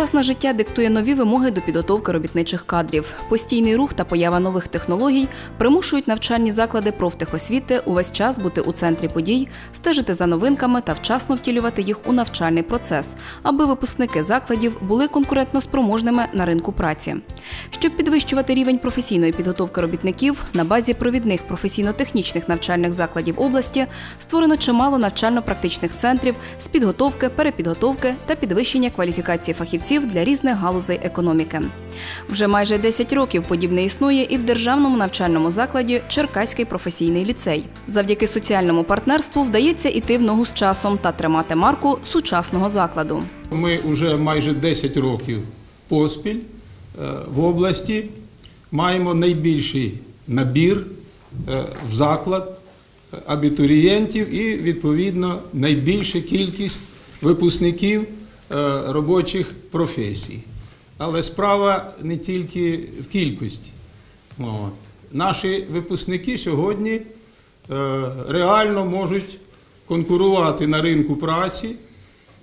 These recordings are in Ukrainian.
Сучасне життя диктує нові вимоги до підготовки робітничих кадрів. Постійний рух та поява нових технологій примушують навчальні заклади профтехосвіти увесь час бути у центрі подій, стежити за новинками та вчасно втілювати їх у навчальний процес, аби випускники закладів були конкурентно спроможними на ринку праці. Щоб підвищувати рівень професійної підготовки робітників, на базі провідних професійно-технічних навчальних закладів області створено чимало навчально-практичних центрів з підготовки, перепідготовки та підвищення кваліфікації фахівців для різних галузей економіки. Вже майже 10 років подібне існує і в державному навчальному закладі Черкаський професійний ліцей. Завдяки соціальному партнерству вдається іти в ногу з часом та тримати марку сучасного закладу. Ми вже майже 10 років поспіль е, в області маємо найбільший набір е, в заклад абітурієнтів і, відповідно, найбільша кількість випускників робочих професій. Але справа не тільки в кількості. От. Наші випускники сьогодні е, реально можуть конкурувати на ринку праці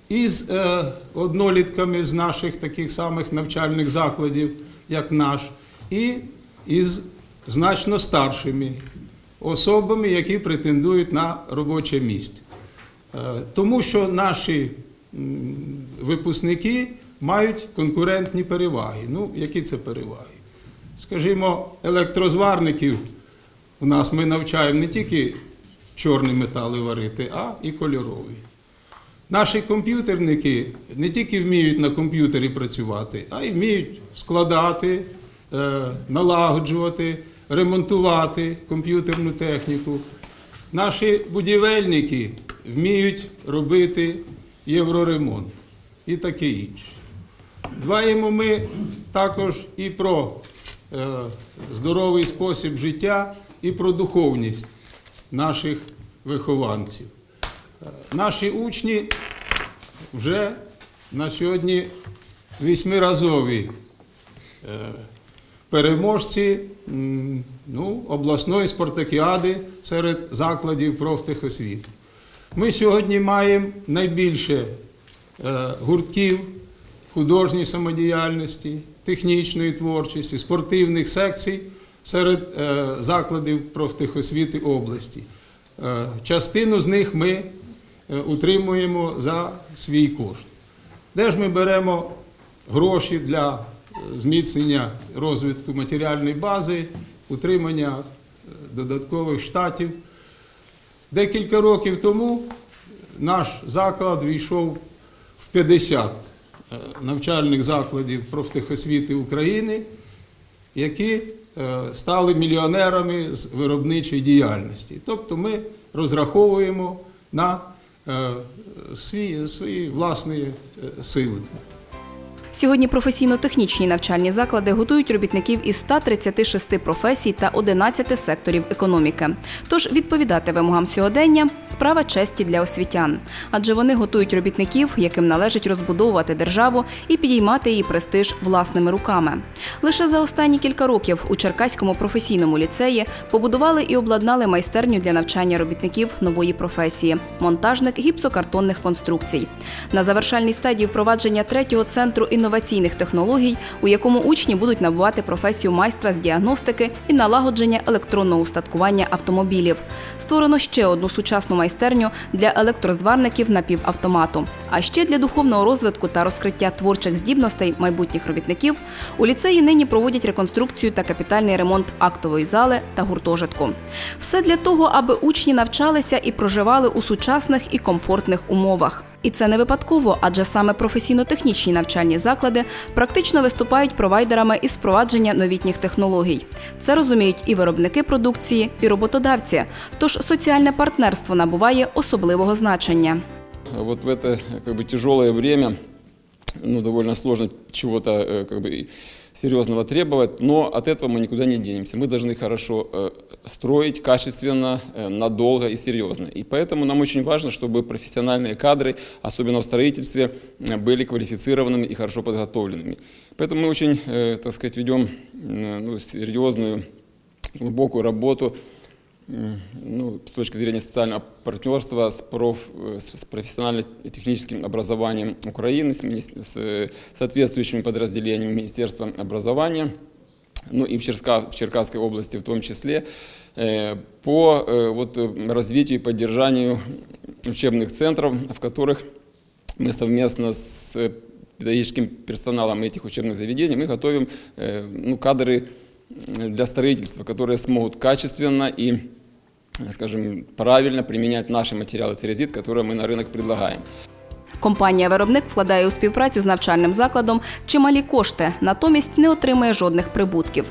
із е, однолітками з наших таких самих навчальних закладів, як наш, і із значно старшими особами, які претендують на робоче місце. Е, Тому що наші випускники мають конкурентні переваги. Ну, які це переваги? Скажімо, електрозварників у нас ми навчаємо не тільки чорні метали варити, а і кольорові. Наші комп'ютерники не тільки вміють на комп'ютері працювати, а й вміють складати, е, налагоджувати, ремонтувати комп'ютерну техніку. Наші будівельники вміють робити євроремонт і таке інше. Дбаємо ми також і про е, здоровий спосіб життя, і про духовність наших вихованців. Е, Наші учні вже на сьогодні вісьмиразові е, переможці ну, обласної спартакіади серед закладів профтехосвіти. Ми сьогодні маємо найбільше е, гуртків художньої самодіяльності, технічної творчості, спортивних секцій серед е, закладів профтехосвіти області. Е, Частину з них ми утримуємо за свій кошт. Де ж ми беремо гроші для зміцнення розвитку матеріальної бази, утримання додаткових штатів? Декілька років тому наш заклад війшов в 50 е, навчальних закладів профтехосвіти України, які е, стали мільйонерами з виробничої діяльності. Тобто ми розраховуємо на е, свої, свої власні сили. Сьогодні професійно-технічні навчальні заклади готують робітників із 136 професій та 11 секторів економіки. Тож відповідати вимогам сьогодення справа честі для освітян, адже вони готують робітників, яким належить розбудовувати державу і підіймати її престиж власними руками. Лише за останні кілька років у Черкаському професійному ліцеї побудували і обладнали майстерню для навчання робітників нової професії монтажник гіпсокартонних конструкцій. На завершальній стадії впровадження третього центру інноваційних технологій, у якому учні будуть набувати професію майстра з діагностики і налагодження електронного устаткування автомобілів. Створено ще одну сучасну майстерню для електрозварників напівавтомату. А ще для духовного розвитку та розкриття творчих здібностей майбутніх робітників у ліцеї нині проводять реконструкцію та капітальний ремонт актової зали та гуртожитку. Все для того, аби учні навчалися і проживали у сучасних і комфортних умовах. І це не випадково, адже саме професійно-технічні навчальні заклади практично виступають провайдерами із впровадження новітніх технологій. Це розуміють і виробники продукції, і роботодавці. Тож соціальне партнерство набуває особливого значення. Вот в это как бы тяжелое время, ну, довольно сложно чего-то э, как бы серьезного требовать, но от этого мы никуда не денемся. Мы должны хорошо э, строить, качественно, э, надолго и серьезно. И поэтому нам очень важно, чтобы профессиональные кадры, особенно в строительстве, э, были квалифицированными и хорошо подготовленными. Поэтому мы очень, э, так сказать, ведем э, ну, серьезную, глубокую работу м, ну, с точки зрения социального партнерства с, проф, э, с профессионально-техническим образованием Украины, с, с, э, соответствующими подразделениями Министерства образования, ну и в, Черска, в Черкасской области в том числе, э, по вот, развитию и поддержанию учебных центров, в которых мы совместно с педагогическим персоналом этих учебных заведений мы готовим ну, кадры для строительства, которые смогут качественно и, скажем, правильно применять наши материалы церезит, которые мы на рынок предлагаем. Компанія-виробник вкладає у співпрацю з навчальним закладом чималі кошти, натомість не отримує жодних прибутків.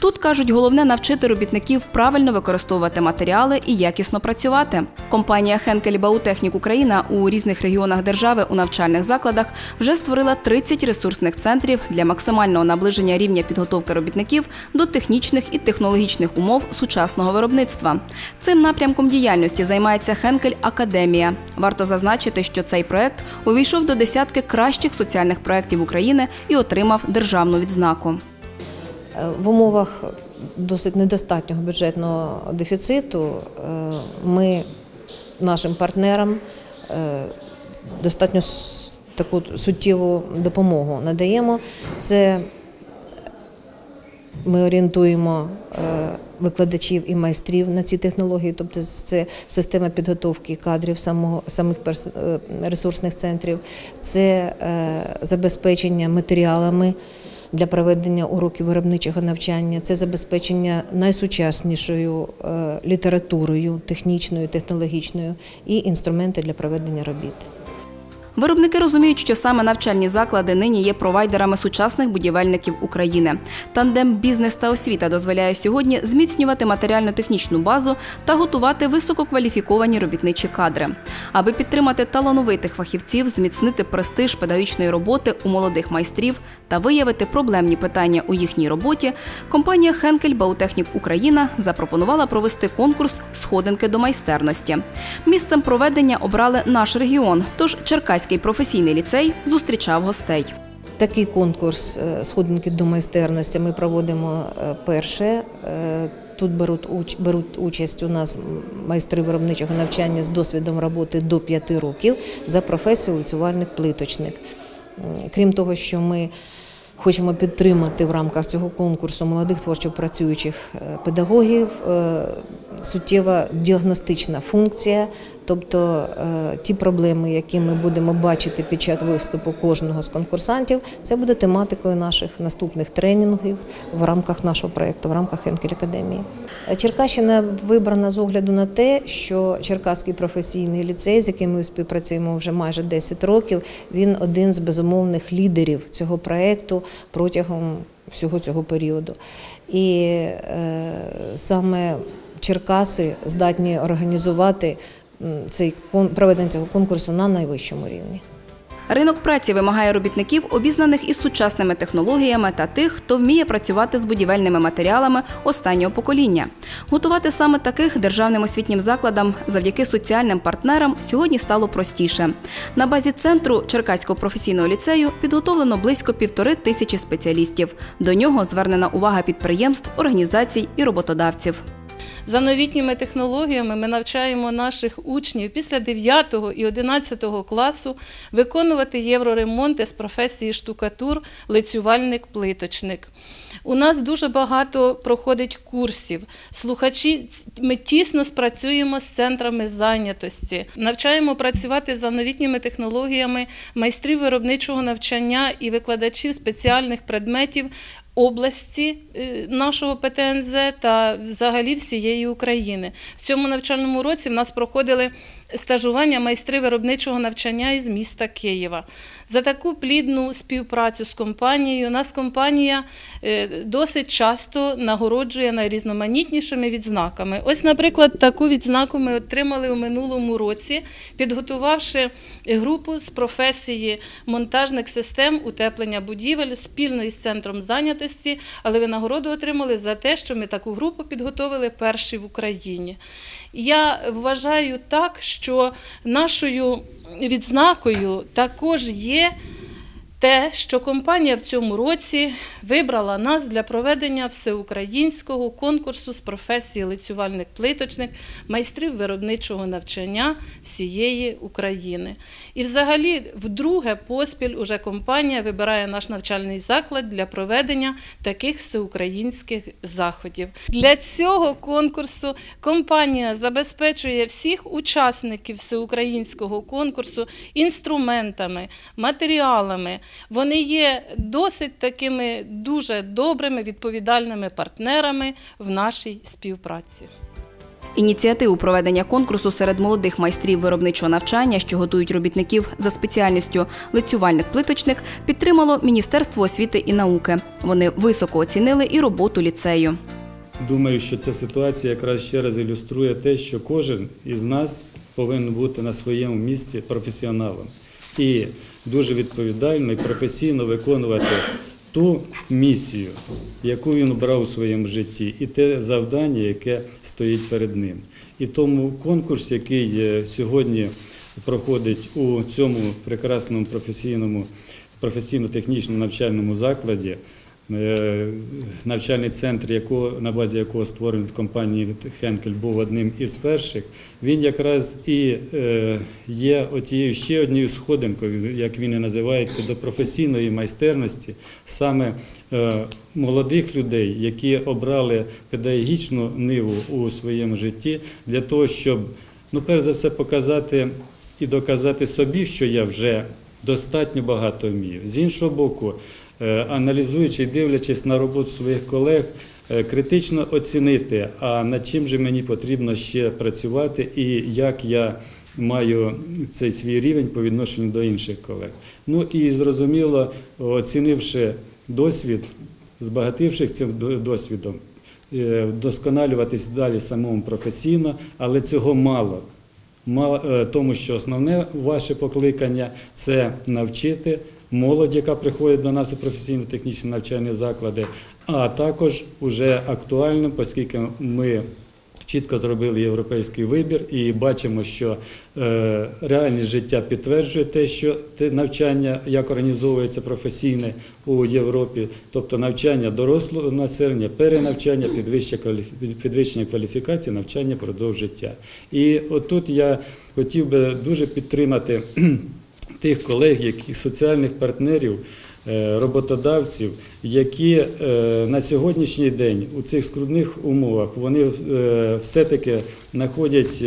Тут кажуть, головне навчити робітників правильно використовувати матеріали і якісно працювати. Компанія Хенкель Баутехнік Україна у різних регіонах держави у навчальних закладах вже створила 30 ресурсних центрів для максимального наближення рівня підготовки робітників до технічних і технологічних умов сучасного виробництва. Цим напрямком діяльності займається Хенкель Академія. Варто зазначити, що цей проект увійшов до десятки кращих соціальних проєктів України і отримав державну відзнаку. В умовах досить недостатнього бюджетного дефіциту е, ми нашим партнерам е, достатньо таку суттєву допомогу надаємо. Це ми орієнтуємо е, викладачів і майстрів на ці технології, тобто це система підготовки кадрів самого, самих е, ресурсних центрів, це е, забезпечення матеріалами для проведення уроків виробничого навчання, це забезпечення найсучаснішою літературою, технічною, технологічною і інструменти для проведення робіт. Виробники розуміють, що саме навчальні заклади нині є провайдерами сучасних будівельників України. Тандем бізнес та освіта дозволяє сьогодні зміцнювати матеріально-технічну базу та готувати висококваліфіковані робітничі кадри. Аби підтримати талановитих фахівців, зміцнити престиж педагогічної роботи у молодих майстрів та виявити проблемні питання у їхній роботі, компанія Хенкель Баутехнік Україна запропонувала провести конкурс Сходинки до майстерності. Місцем проведення обрали наш регіон, тож Черкаський професійний ліцей зустрічав гостей. Такий конкурс е, сходинки до майстерності ми проводимо е, перше. Е, Тут беруть, беруть участь у нас майстри виробничого навчання з досвідом роботи до 5 років за професією лицювальник-плиточник. Крім того, що ми хочемо підтримати в рамках цього конкурсу молодих творчо працюючих е, педагогів, е, суттєва діагностична функція, тобто е, ті проблеми, які ми будемо бачити під час виступу кожного з конкурсантів, це буде тематикою наших наступних тренінгів в рамках нашого проєкту, в рамках Хенкель Академії. Черкащина вибрана з огляду на те, що Черкаський професійний ліцей, з яким ми співпрацюємо вже майже 10 років, він один з безумовних лідерів цього проєкту протягом всього цього періоду. І е, саме Черкаси здатні організувати цей проведення цього конкурсу на найвищому рівні. Ринок праці вимагає робітників, обізнаних із сучасними технологіями та тих, хто вміє працювати з будівельними матеріалами останнього покоління. Готувати саме таких державним освітнім закладам завдяки соціальним партнерам сьогодні стало простіше. На базі центру Черкаського професійного ліцею підготовлено близько півтори тисячі спеціалістів. До нього звернена увага підприємств, організацій і роботодавців. За новітніми технологіями ми навчаємо наших учнів після 9 і 11 класу виконувати євроремонти з професії штукатур, лицювальник-плиточник. У нас дуже багато проходить курсів. Слухачі, ми тісно спрацюємо з центрами зайнятості, навчаємо працювати за новітніми технологіями майстрів виробничого навчання і викладачів спеціальних предметів області е, нашого ПТНЗ та взагалі всієї України. В цьому навчальному році в нас проходили стажування майстри виробничого навчання із міста Києва. За таку плідну співпрацю з компанією нас компанія е, досить часто нагороджує найрізноманітнішими відзнаками. Ось, наприклад, таку відзнаку ми отримали у минулому році, підготувавши групу з професії монтажних систем утеплення будівель спільно із центром зайнятості, але ви нагороду отримали за те, що ми таку групу підготовили перші в Україні. Я вважаю так, що нашою відзнакою також є те, що компанія в цьому році вибрала нас для проведення всеукраїнського конкурсу з професії лицювальник-плиточник майстрів виробничого навчання всієї України. І взагалі, вдруге поспіль уже компанія вибирає наш навчальний заклад для проведення таких всеукраїнських заходів. Для цього конкурсу компанія забезпечує всіх учасників всеукраїнського конкурсу інструментами, матеріалами. Вони є досить такими дуже добрими відповідальними партнерами в нашій співпраці. Ініціативу проведення конкурсу серед молодих майстрів виробничого навчання, що готують робітників за спеціальністю лицювальник-плиточник, підтримало Міністерство освіти і науки. Вони високо оцінили і роботу ліцею. Думаю, що ця ситуація якраз ще раз ілюструє те, що кожен із нас повинен бути на своєму місці професіоналом і дуже відповідально і професійно виконувати ту місію, яку він обрав у своєму житті, і те завдання, яке стоїть перед ним. І тому конкурс, який е, сьогодні проходить у цьому прекрасному професійному професійно-технічному навчальному закладі, навчальний центр, якого, на базі якого створений в компанії Хенкель був одним із перших, він якраз і е, є отією ще однією сходинкою, як він і називається, до професійної майстерності саме е, молодих людей, які обрали педагогічну ниву у своєму житті для того, щоб, ну, перш за все, показати і доказати собі, що я вже достатньо багато вмію. З іншого боку, е, аналізуючи і дивлячись на роботу своїх колег, е, критично оцінити, а над чим же мені потрібно ще працювати і як я маю цей свій рівень по відношенню до інших колег. Ну і зрозуміло, оцінивши досвід, збагативши цим досвідом, е, вдосконалюватись далі самому професійно, але цього мало. Ма- е, Тому що основне ваше покликання це навчити молодь, яка приходить до нас у професійно-технічні навчальні заклади, а також уже актуальним, оскільки ми чітко зробили європейський вибір і бачимо, що е, реальність життя підтверджує те, що навчання як організовується професійне у Європі, тобто навчання дорослого населення, перенавчання, підвищення кваліфікації, навчання продовж життя. І отут я хотів би дуже підтримати тих колег, яких соціальних партнерів. е, Роботодавців, які е, на сьогоднішній день у цих скрутних умовах вони е, все-таки знаходять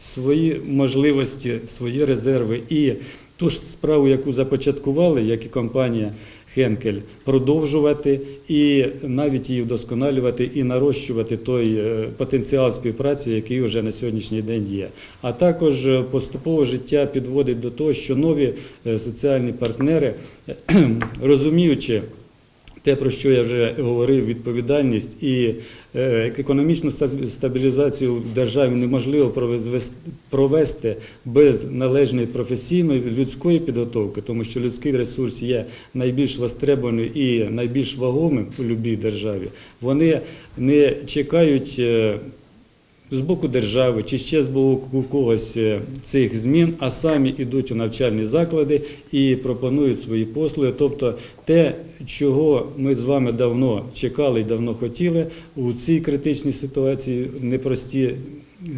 свої можливості, свої резерви і ту ж справу, яку започаткували, як і компанія Хенкель, продовжувати і навіть її вдосконалювати і нарощувати той е, потенціал співпраці, який вже на сьогоднішній день є. А також е, поступово життя підводить до того, що нові е, соціальні партнери, розуміючи те, про що я вже говорив, відповідальність і е, економічну стабілізацію в державі неможливо провести без належної професійної людської підготовки, тому що людський ресурс є найбільш востребований і найбільш вагомим у будь-якій державі. Вони не чекають. З боку держави чи ще з боку когось е, цих змін, а самі йдуть у навчальні заклади і пропонують свої послуги. Тобто те, чого ми з вами давно чекали і давно хотіли, у цій критичній ситуації непрості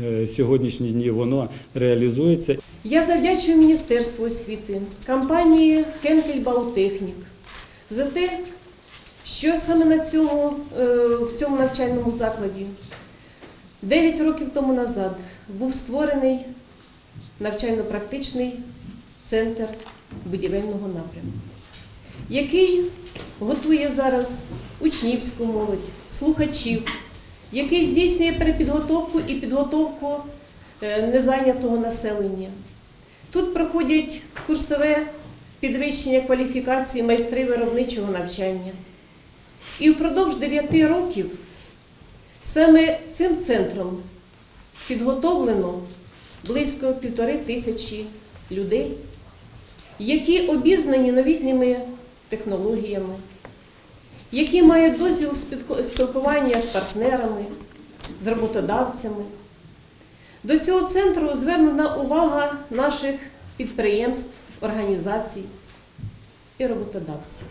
е, сьогоднішні дні воно реалізується. Я завдячую Міністерству освіти, компанії Хенкель Баутехнік за те, що саме на цьому, е, в цьому навчальному закладі 9 років тому назад був створений навчально-практичний центр будівельного напрямку, який готує зараз учнівську молодь, слухачів, який здійснює перепідготовку і підготовку е, незайнятого населення. Тут проходять курсове підвищення кваліфікації майстри виробничого навчання. І впродовж 9 років саме цим центром підготовлено близько півтори тисячі людей, які обізнані новітніми технологіями, які мають дозвіл спілкування з партнерами, з роботодавцями. До цього центру звернена увага наших підприємств, організацій. і роботодавців.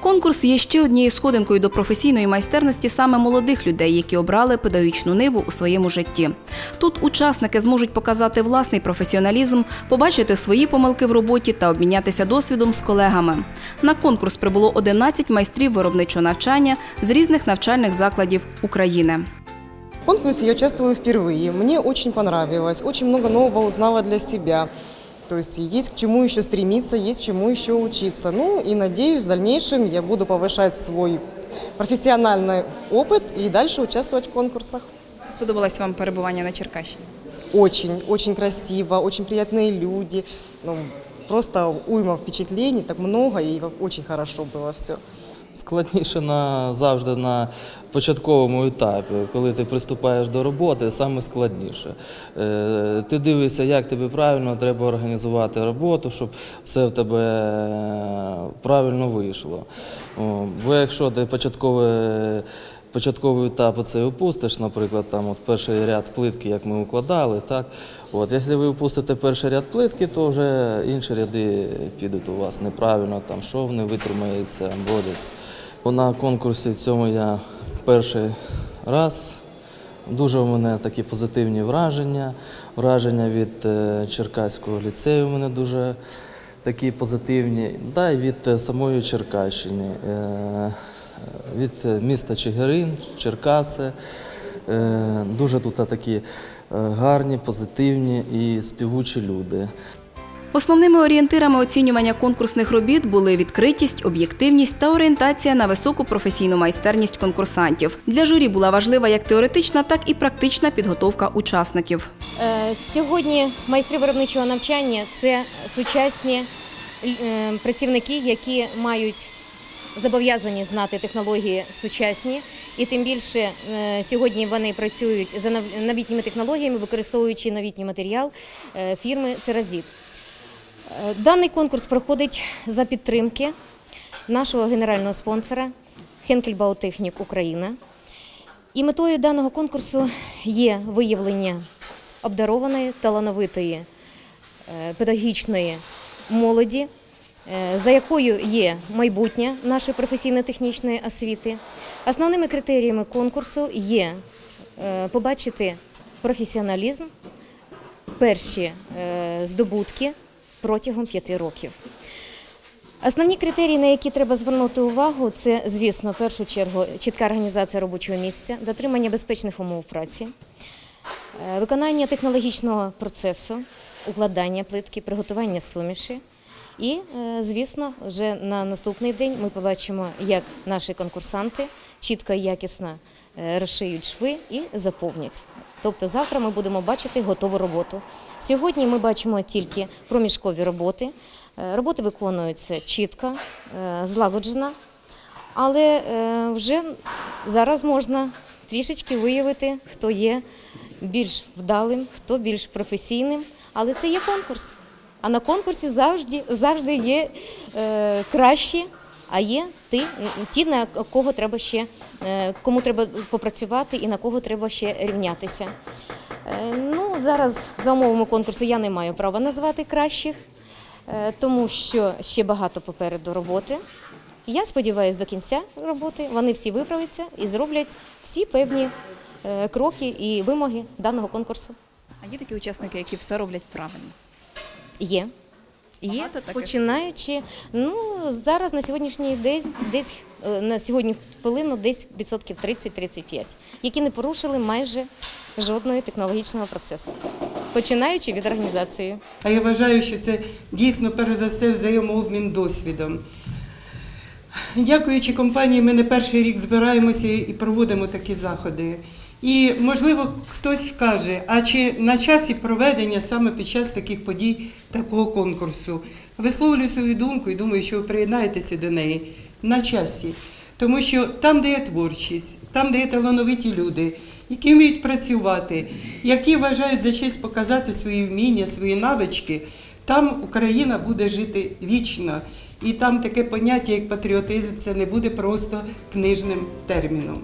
Конкурс є ще однією сходинкою до професійної майстерності саме молодих людей, які обрали педагогічну ниву у своєму житті. Тут учасники зможуть показати власний професіоналізм, побачити свої помилки в роботі та обмінятися досвідом з колегами. На конкурс прибуло 11 майстрів виробничого навчання з різних навчальних закладів України. В конкурсе я участвую впервые. Мне очень понравилось, очень много нового узнала для себя. То есть есть к чему еще стремиться, есть чему еще учиться. Ну и надеюсь, в дальнейшем я буду повышать свой профессиональный опыт и дальше участвовать в конкурсах. Сподобалось вам перебування на Черкащині? Очень, очень красиво, очень приятные люди. Ну, просто уйма впечатлений, так много и очень хорошо было все. Складніше на завжди на початковому етапі, коли ти приступаєш до роботи, саме складніше. Е, Ти дивишся, як тобі правильно треба організувати роботу, щоб все в тебе правильно вийшло. Бо якщо ти початкове. Початковий етап оцей опустиш, наприклад, там от перший ряд плитки, як ми укладали, так. От, якщо ви опустите перший ряд плитки, то вже інші ряди підуть у вас неправильно, там шов не витримається, або. На конкурсі цьому я перший раз. Дуже у мене такі позитивні враження. Враження від е, Черкаського ліцею у мене дуже такі позитивні, да, і від е, самої Черкащини. Від е, міста Чигирин, Черкаси. Е, Дуже тут такі е, гарні, позитивні і співучі люди. Основними орієнтирами оцінювання конкурсних робіт були відкритість, об'єктивність та орієнтація на високу професійну майстерність конкурсантів. Для журі була важлива як теоретична, так і практична підготовка учасників. Сьогодні майстри виробничого навчання це сучасні працівники, які мають зобов'язані знати технології сучасні, і тим більше е, сьогодні вони працюють за нов- новітніми технологіями, використовуючи новітній матеріал е, фірми Церазіт. Е, Даний конкурс проходить за підтримки нашого генерального спонсора Хенкель Баутехнік Україна. І метою даного конкурсу є виявлення обдарованої, талановитої педагогічної молоді, за якою є майбутнє нашої професійно-технічної освіти. Основними критеріями конкурсу є е, побачити професіоналізм, перші е, здобутки протягом п'яти років. Основні критерії, на які треба звернути увагу, це, звісно, в першу чергу чітка організація робочого місця, дотримання безпечних умов праці, е, виконання технологічного процесу, укладання плитки, приготування суміші. І, е, звісно, вже на наступний день ми побачимо, як наші конкурсанти чітко і якісно е, розшиють шви і заповнять. Тобто завтра ми будемо бачити готову роботу. Сьогодні ми бачимо тільки проміжкові роботи. Е, Роботи виконуються чітко, злагоджено, але вже зараз можна трішечки виявити, хто є більш вдалим, хто більш професійним. Але це є конкурс. А на конкурсі завжди, завжди є е, кращі, а є ті, ті, на кого треба ще, е, кому треба попрацювати і на кого треба ще рівнятися. Е, ну, зараз за умовами конкурсу я не маю права назвати кращих, е, тому що ще багато попереду роботи. Я сподіваюся, до кінця роботи вони всі виправляться і зроблять всі певні е, кроки і вимоги даного конкурсу. А є такі учасники, які все роблять правильно. Є. Є, Багато таких? починаючи, ну зараз на сьогоднішній день десь е, на сьогодні хвилину десь відсотків 30-35, які не порушили майже жодного технологічного процесу, починаючи від організації. А я вважаю, що це дійсно перш за все взаємообмін досвідом. Дякуючи компанії, ми не перший рік збираємося і проводимо такі заходи. І, можливо, хтось скаже, а чи на часі проведення саме під час таких подій, такого конкурсу? Висловлюю свою думку і думаю, що ви приєднаєтеся до неї на часі. Тому що там, де є творчість, там, де є талановиті люди, які вміють працювати, які вважають за честь показати свої вміння, свої навички, там Україна буде жити вічно. І там таке поняття, як патріотизм, це не буде просто книжним терміном.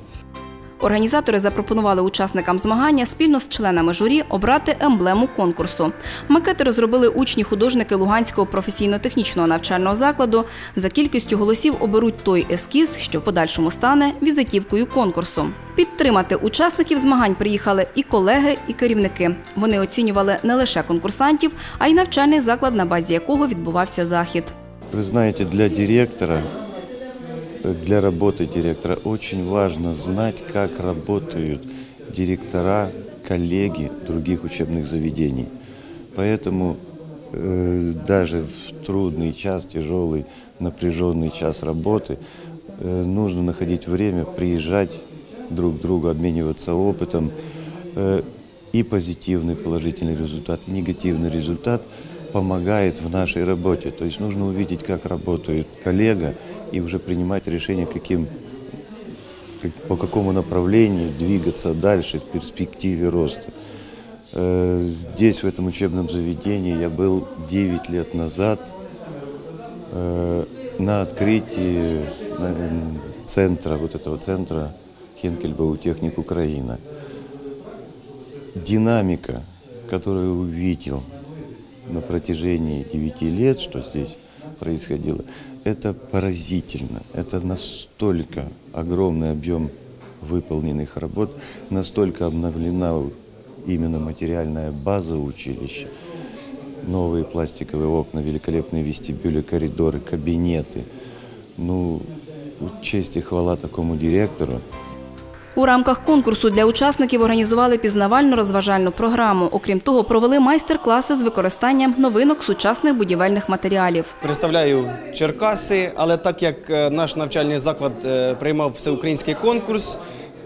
Організатори запропонували учасникам змагання спільно з членами журі обрати емблему конкурсу. Макети розробили учні художники Луганського професійно-технічного навчального закладу. За кількістю голосів оберуть той ескіз, що в подальшому стане візитівкою конкурсу. Підтримати учасників змагань приїхали і колеги, і керівники. Вони оцінювали не лише конкурсантів, а й навчальний заклад, на базі якого відбувався захід. Вы знаете, для директора, для работы директора очень важно знать, как работают директора, коллеги других учебных заведений. Поэтому э, даже в трудный час, тяжелый, напряженный час работы э, нужно находить время, приезжать друг к другу, обмениваться опытом. Э, и позитивный положительный результат, и негативный результат помогает в нашей работе. То есть нужно увидеть, как работает коллега, и уже принимать решение, каким, как- по какому направлению двигаться дальше в перспективе роста. Э, Здесь, в этом учебном заведении, я был 9 лет назад э, на открытии э, центра, вот этого центра Хенкельбау Техник Украина. Динамика, которую увидел на протяжении 9 лет, что здесь происходило, это поразительно. Это настолько огромный объем выполненных работ, настолько обновлена именно материальная база училища. Новые пластиковые окна, великолепные вестибюли, коридоры, кабинеты. Ну, честь и хвала такому директору. У рамках конкурсу для учасників організували пізнавально-розважальну програму. Окрім того, провели майстер-класи з використанням новинок сучасних будівельних матеріалів. Представляю Черкаси, але так як е, наш навчальний заклад е, приймав всеукраїнський конкурс,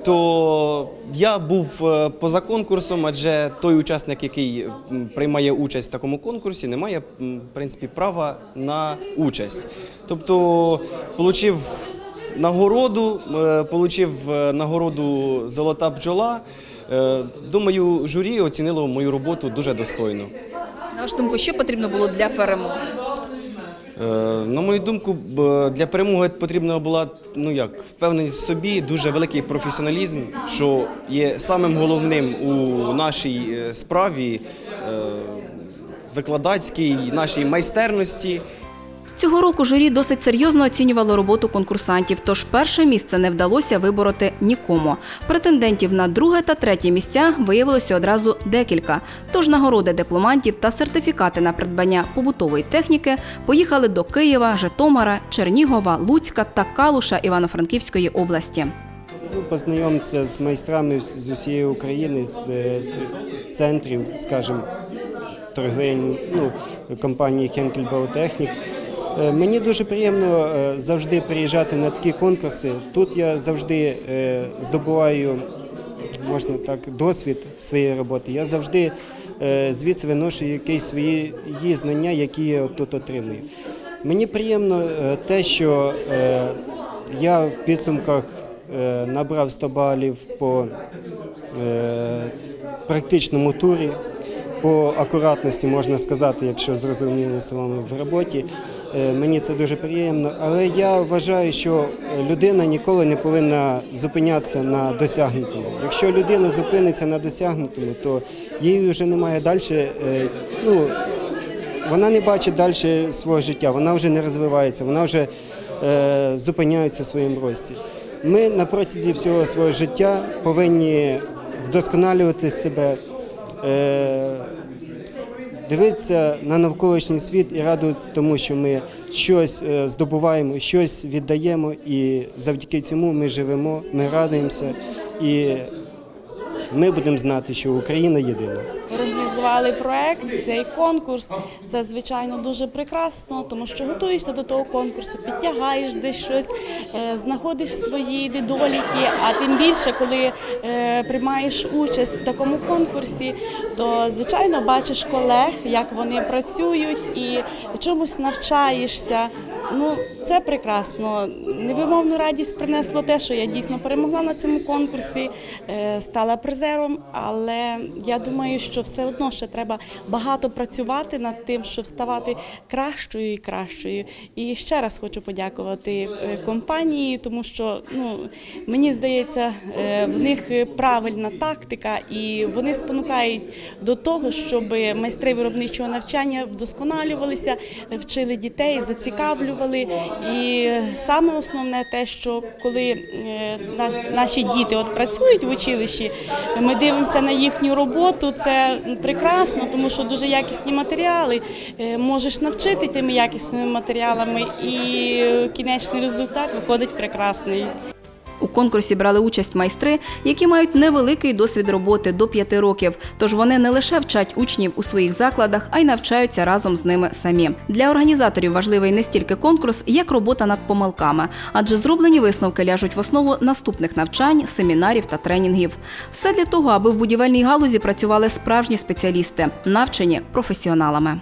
то я був е, поза конкурсом, адже той учасник, який приймає участь в такому конкурсі, не має в принципі права на участь. Тобто, отримав нагороду, отримав нагороду Золота бджола. Е, Думаю, журі оцінило мою роботу дуже достойно. На вашу думку, що потрібно було для перемоги? Е, На мою думку, для перемоги потрібна була ну як впевненість в собі, дуже великий професіоналізм, що є самим головним у нашій е, справі е, викладацькій, нашій майстерності. Цього року журі досить серйозно оцінювало роботу конкурсантів, тож перше місце не вдалося вибороти нікому. Претендентів на друге та третє місця виявилося одразу декілька. Тож нагороди дипломантів та сертифікати на придбання побутової техніки поїхали до Києва, Житомира, Чернігова, Луцька та Калуша Івано-Франківської області. Познайомитися з майстрами з усієї України, з е, центрів, скажімо, торгівельні, ну, компанії Хенкель Баутехнік. Е, Мені дуже приємно е, завжди приїжджати на такі конкурси. Тут я завжди е, здобуваю, можна так, досвід своєї роботи. Я завжди звідси виношу якісь свої знання, які я тут отримую. Мені приємно те, що я в підсумках набрав 100 балів по практичному турі, по акуратності, можна сказати, якщо зрозумілими словами, в роботі. Е, Мені це дуже приємно, але я вважаю, що людина ніколи не повинна зупинятися на досягнутому. Якщо людина зупиниться на досягнутому, то їй вже немає далі. Ну, вона не бачить далі свого життя, вона вже не розвивається, вона вже е, зупиняється в своєму рості. Ми на протязі всього свого життя повинні вдосконалювати себе, е, дивитися на навколишній світ і радуватися тому, що ми щось е, здобуваємо, щось віддаємо, і завдяки цьому ми живемо, ми радуємося і ми будемо знати, що Україна єдина. Організували проект, цей конкурс. Це звичайно дуже прекрасно, тому що готуєшся до того конкурсу, підтягаєш десь щось, е, знаходиш свої недоліки. А тим більше, коли е, приймаєш участь в такому конкурсі, то звичайно бачиш колег, як вони працюють, і чомусь навчаєшся. Ну, це прекрасно. Невимовну радість принесло те, що я дійсно перемогла на цьому конкурсі, е, стала призером. Але я думаю, що все одно ще треба багато працювати над тим, щоб ставати кращою і кращою. І ще раз хочу подякувати е, компанії, тому що ну мені здається, е, в них правильна тактика, і вони спонукають до того, щоб майстри виробничого навчання вдосконалювалися, вчили дітей, зацікавлювали. І саме основне те, що коли е, наші діти от працюють в училищі, ми дивимося на їхню роботу. Це прекрасно, тому що дуже якісні матеріали. Е, Можеш навчити тими якісними матеріалами, і кінечний результат виходить прекрасний. Конкурсі брали участь майстри, які мають невеликий досвід роботи до п'яти років. Тож вони не лише вчать учнів у своїх закладах, а й навчаються разом з ними самі. Для організаторів важливий не стільки конкурс, як робота над помилками, адже зроблені висновки ляжуть в основу наступних навчань, семінарів та тренінгів. Все для того, аби в будівельній галузі працювали справжні спеціалісти, навчені професіоналами.